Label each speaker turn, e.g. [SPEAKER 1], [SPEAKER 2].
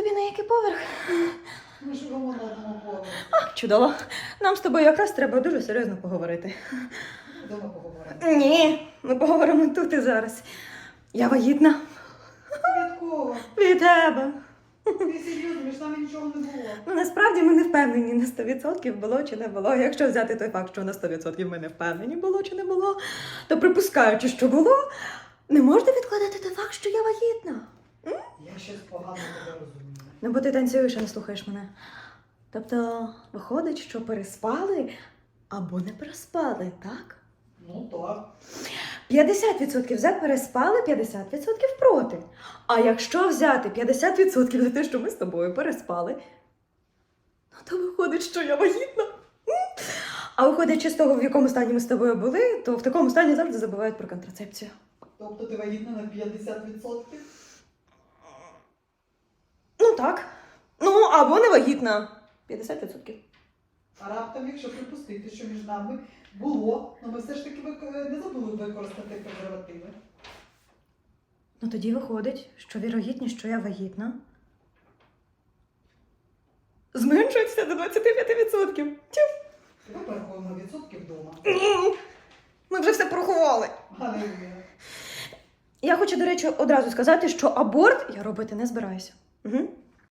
[SPEAKER 1] який поверх?
[SPEAKER 2] Ми живемо на одному поверсі.
[SPEAKER 1] Чудово. Нам з тобою якраз треба дуже серйозно поговорити.
[SPEAKER 2] Вдома поговоримо.
[SPEAKER 1] Ні, ми поговоримо тут і зараз. Я вагітна
[SPEAKER 2] Від кого?
[SPEAKER 1] від тебе.
[SPEAKER 2] Ти серйозно, між нами нічого не було.
[SPEAKER 1] Ну насправді ми не впевнені на 100% було чи не було. Якщо взяти той факт, що на 100% ми не впевнені було чи не було, то припускаючи, що було, не можна відкладати той факт, що я вагітна.
[SPEAKER 2] Я щось погано тебе розумію.
[SPEAKER 1] Ну, бо ти танцюєш, а не слухаєш мене. Тобто, виходить, що переспали або не переспали, так?
[SPEAKER 2] Ну так.
[SPEAKER 1] 50% за переспали, 50% проти. А якщо взяти 50% за те, що ми з тобою переспали, ну то виходить, що я вагітна. А виходячи з того, в якому стані ми з тобою були, то в такому стані завжди забувають про контрацепцію.
[SPEAKER 2] Тобто ти вагітна на 50%?
[SPEAKER 1] Ну так. Ну, або не вагітна. 50%.
[SPEAKER 2] А раптом, якщо припустити, що між нами було, ну ми все ж таки не забули використати презервативи.
[SPEAKER 1] Ну тоді виходить, що вірогідність, що я вагітна. Зменшується до 25%. Тю.
[SPEAKER 2] Ми порахуємо відсотки вдома.
[SPEAKER 1] Ми вже все порахували. Я хочу, до речі, одразу сказати, що аборт я робити не збираюся. Mm-hmm.